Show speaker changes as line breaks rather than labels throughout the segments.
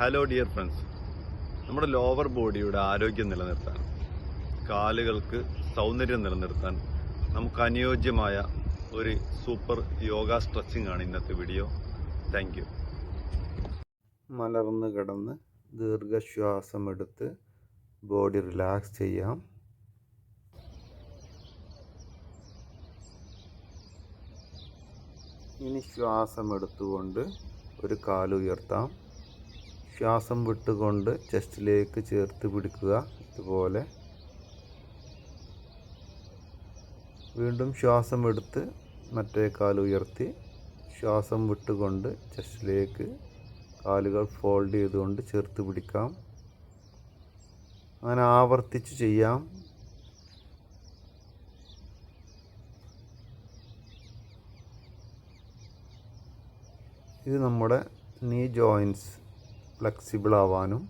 Hello dear friends നമ്മുടെ lower ബോഡിയുടെ ആരോഗ്യം നിലനിർത്താൻ കാലുകൾക്ക് സൗന്ദര്യം നിലനിർത്താൻ നമുക്ക് അനുയോജ്യമായ ഒരു സൂപ്പർ യോഗ സ്ട്രെച്ചിങ് ആണ് ഇന്നത്തെ വീഡിയോ താങ്ക് യു മലർന്ന് കിടന്ന് ദീർഘശ്വാസം എടുത്ത് ബോഡി റിലാക്സ് ചെയ്യാം. ഇനി ശ്വാസം എടുത്തുകൊണ്ട് ഒരു കാലുയർത്താം. ശ്വാസം വിട്ടുകൊണ്ട് ചെസ്റ്റിലേക്ക് ചേർത്ത് പിടിക്കുക. ഇതുപോലെ. വീണ്ടും ശ്വാസം എടുത്ത് മറ്റേ കാൽ ഉയർത്തി ശ്വാസം വിട്ടുകൊണ്ട് ചെസ്റ്റിലേക്ക് കാലുകൾ ഫോൾഡ് ചെയ്തുകൊണ്ട് ചേർത്ത് പിടിക്കാം. അങ്ങനെ ആവർത്തിച്ച് ചെയ്യാം. ഇത് നമ്മുടെ നീ ജോയിൻസ് ഫ്ലെക്സിബിൾ ആവാനും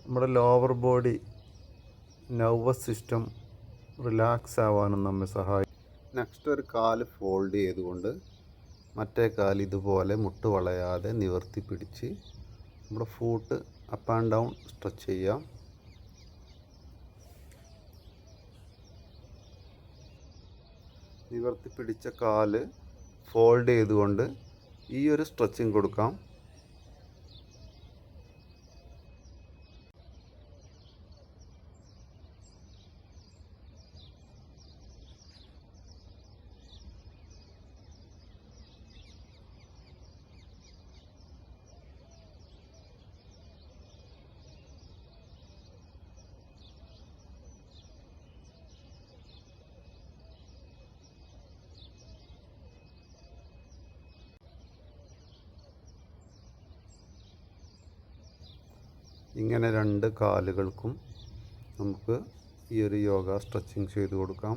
നമ്മുടെ lower body nervous system relax ആവാനും നമ്മെ സഹായിക്കും നെക്സ്റ്റ് ഒരു കാൽ ഫോൾഡ് ചെയ്തുകൊണ്ട് മറ്റേ കാൽ ഇതുപോലെ മുട്ട് വളയാതെ നിവർത്തി പിടിച്ച് നമ്മുടെ foot up and down stretch ചെയ്യാം. നിവർത്തി പിടിച്ച കാൽ ഫോൾഡ് ചെയ്തുകൊണ്ട് ഈ ഒരു സ്ട്രെച്ചിങ് കൊടുക്കാം. ഇങ്ങനെ രണ്ട് കാലുകൾക്കും നമുക്ക് ഈ ഒരു യോഗ സ്ട്രെച്ചിങ് ചെയ്ത് കൊടുക്കാം.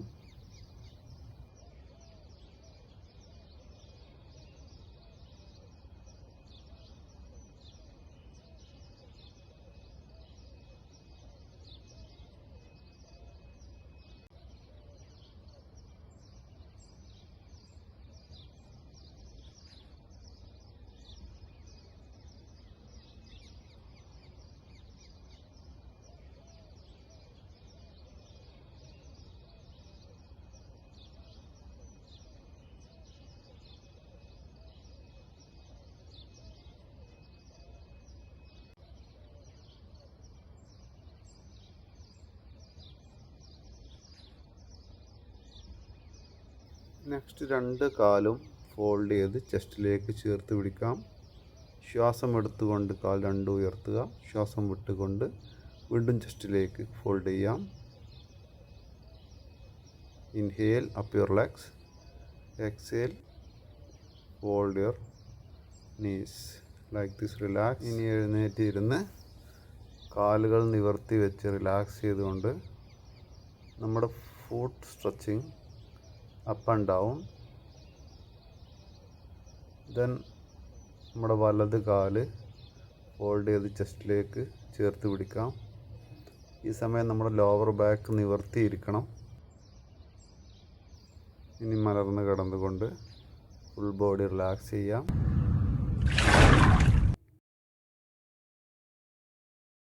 നെക്സ്റ്റ് രണ്ട് കാലും ഫോൾഡ് ചെയ്ത് ചെസ്റ്റിലേക്ക് ചേർത്ത് പിടിക്കാം. ശ്വാസം എടുത്തുകൊണ്ട് കാൽ രണ്ടും ഉയർത്തുക. ശ്വാസം വിട്ടുകൊണ്ട് വീണ്ടും ചെസ്റ്റിലേക്ക് ഫോൾഡ് ചെയ്യാം. Inhale up your legs. Exhale fold your knees like this relax ഇനി എഴുന്നേറ്റ് ഇരുന്ന് കാലുകൾ നിവർത്തി വെച്ച് റിലാക്സ് ചെയ്തുകൊണ്ട് നമ്മുടെ foot stretching up and down then നമ്മുടെ വലത് കാൽ ഫോൾഡ് ചെയ്ത് ചെസ്റ്റിലേക്ക് ചേർത്ത് പിടിക്കാം. ഈ സമയം നമ്മുടെ ലോവർ ബാക്ക് നിവർത്തിയിരിക്കണം. ഇനി മലർന്ന് കിടന്നുകൊണ്ട് ഫുൾ ബോഡി റിലാക്സ് ചെയ്യാം.